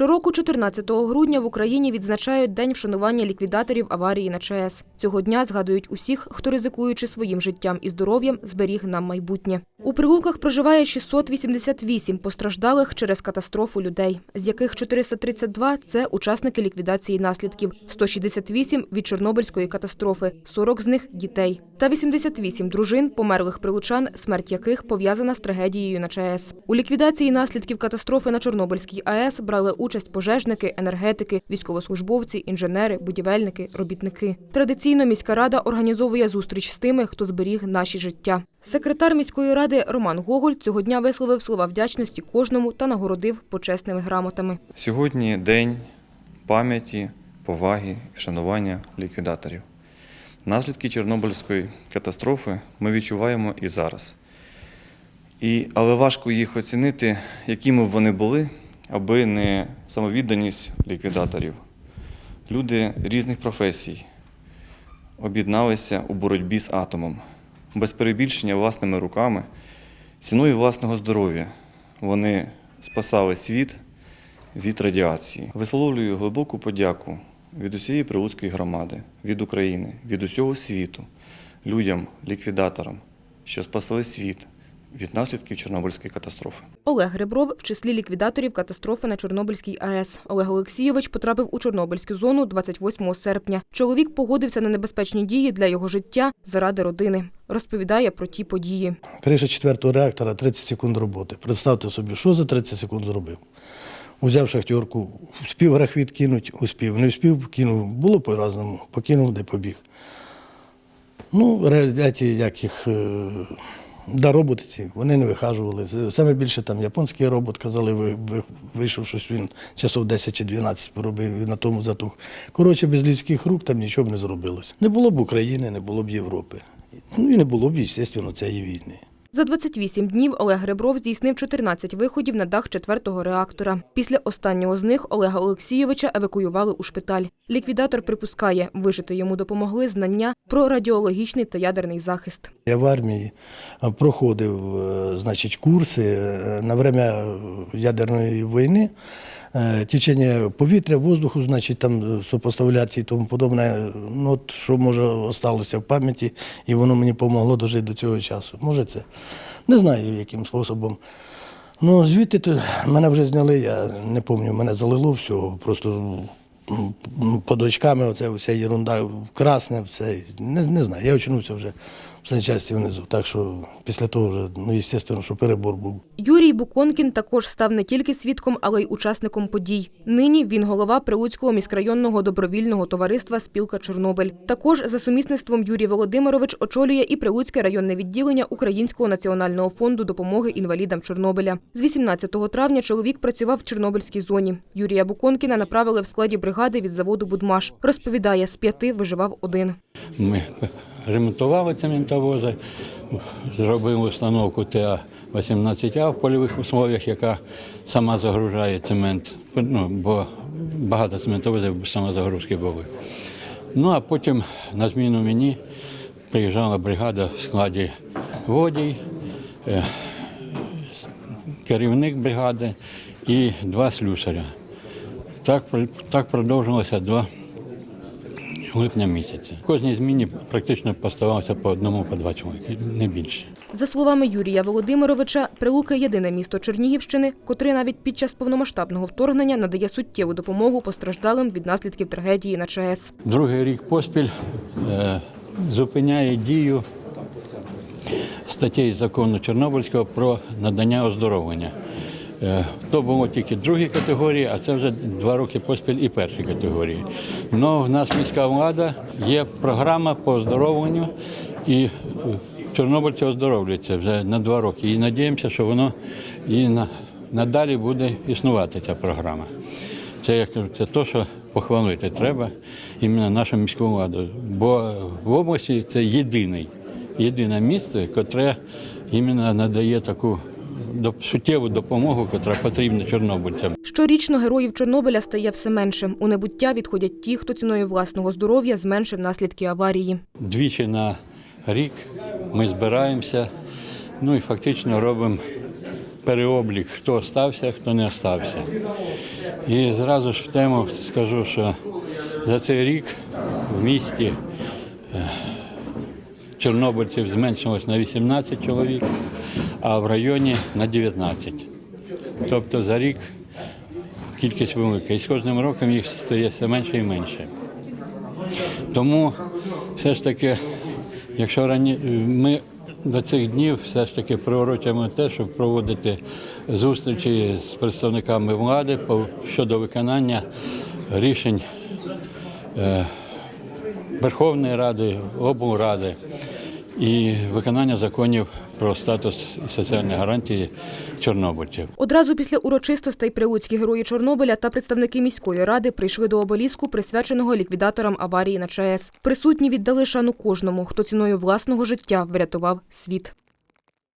Щороку, 14 грудня, в Україні відзначають День вшанування ліквідаторів аварії на ЧАЕС. Цього дня згадують усіх, хто ризикуючи своїм життям і здоров'ям, зберіг нам майбутнє. У прилуках проживає 688 постраждалих через катастрофу людей, з яких 432 – це учасники ліквідації наслідків, 168 – від Чорнобильської катастрофи, 40 з них – дітей, та 88 дружин, померлих прилучан, смерть яких пов'язана з трагедією на ЧАЕС. У ліквідації наслідків катастрофи на Чорнобильській АЕС брали участь пожежники, енергетики, військовослужбовці, інженери, будівельники, робітники. Традиційно міська рада організовує зустріч з тими, хто зберіг наші життя. Секретар міської ради Роман Гоголь цього дня висловив слова вдячності кожному та нагородив почесними грамотами. Сьогодні день пам'яті, поваги і вшанування ліквідаторів. Наслідки Чорнобильської катастрофи ми відчуваємо і зараз. І, але важко їх оцінити, якими б вони були, аби не самовідданість ліквідаторів. Люди різних професій об'єдналися у боротьбі з атомом, без перебільшення власними руками, ціною власного здоров'я. Вони спасали світ від радіації. Висловлюю глибоку подяку від усієї Прилуцької громади, від України, від усього світу, людям, ліквідаторам, що спасли світ від наслідків Чорнобильської катастрофи. Олег Ребров в числі ліквідаторів катастрофи на Чорнобильській АЕС. Олег Олексійович потрапив у Чорнобильську зону 28 серпня. Чоловік погодився на небезпечні дії для його життя заради родини. Розповідає про ті події. Криша четвертого реактора 30 секунд роботи. Представте собі, що за 30 секунд зробив. Узяв шахтерку, вспів графіт кинуть, успів. Не вспів, кинув. Було по-разному. Покинув, де побіг. Ну, як їх, е, да, роботи ці, вони не вихажували. Саме більше там японський робот, казали, ви- ви- вийшов щось він часов 10 чи 12 поробив на тому затух. Коротше, без людських рук там нічого б не зробилося. Не було б України, не було б Європи. Ну і не було б, звісно, цієї війни. За 28 днів Олег Ребров здійснив 14 виходів на дах четвертого реактора. Після останнього з них Олега Олексійовича евакуювали у шпиталь. Ліквідатор припускає, вижити йому допомогли знання про радіологічний та ядерний захист. Я в армії проходив е, значить, курси е, на время е, ядерної війни. Е, Течення повітря, воздуху, значить, там е, сопоставляти і тому подобне. Ну, от, що може осталося в пам'яті, і воно мені допомогло дожити до цього часу. Може це? Не знаю, яким способом. Ну, звідти то мене вже зняли, я не пам'ятаю, мене залило всього. Просто по дочками оце вся ерунда, красне, все. Не, не знаю. Я очнувся вже в санчасті внизу. Так що після того вже, ну, звісно, що перебор був. Юрій Буконкін також став не тільки свідком, але й учасником подій. Нині він голова Прилуцького міськрайонного добровільного товариства Спілка Чорнобиль. Також за сумісництвом Юрій Володимирович очолює і Прилуцьке районне відділення Українського національного фонду допомоги інвалідам Чорнобиля. З 18 травня чоловік працював в Чорнобильській зоні. Юрія Буконкіна направили в складі бригади від заводу Будмаш. Розповідає, з п'яти виживав один. Ми ремонтували цементовози, зробили установку ТА-18А в польових условиях, яка сама загружає цемент, ну, бо багато цементовозів самозагрузки були. Ну а потім на зміну мені приїжджала бригада в складі водій, е, керівник бригади і два слюсаря. Так, так продовжилося до липня місяця. В кожній зміні практично поставалося по одному, по два чоловіки, не більше. За словами Юрія Володимировича, Прилуки – єдине місто Чернігівщини, котре навіть під час повномасштабного вторгнення надає суттєву допомогу постраждалим від наслідків трагедії на ЧАЕС. Другий рік поспіль е, зупиняє дію статей закону Чорнобильського про надання оздоровлення. Е, То було тільки другі категорії, а це вже два роки поспіль і перші категорії. Ну, в нас міська влада, є програма по оздоровленню, і е, чорнобильці оздоровлюються вже на два роки. І надіємося, що воно і надалі буде існувати ця програма. Це я кажу, це те, що похвалити треба іменно нашу міську владу. Бо в області це єдиний, єдине місце, яке іменно надає таку суттєву допомогу, яка потрібна чорнобильцям. Щорічно героїв Чорнобиля стає все менше. У небуття відходять ті, хто ціною власного здоров'я зменшив наслідки аварії. Двічі на рік ми збираємося, ну і фактично робимо переоблік, хто стався, хто не стався. І зразу ж в тему скажу, що за цей рік в місті е, чорнобильців зменшилось на 18 чоловік, а в районі на 19. Тобто за рік кількість велика. І з кожним роком їх стає все менше і менше. Тому все ж таки, якщо рані... ми до цих днів все ж таки приурочуємо те, щоб проводити зустрічі з представниками влади щодо виконання рішень е, Верховної Ради, облради і виконання законів про статус і соціальні гарантії чорнобильців. Одразу після урочистостей прилуцькі герої Чорнобиля та представники міської ради прийшли до обеліску, присвяченого ліквідаторам аварії на ЧАЕС. Присутні віддали шану кожному, хто ціною власного життя врятував світ.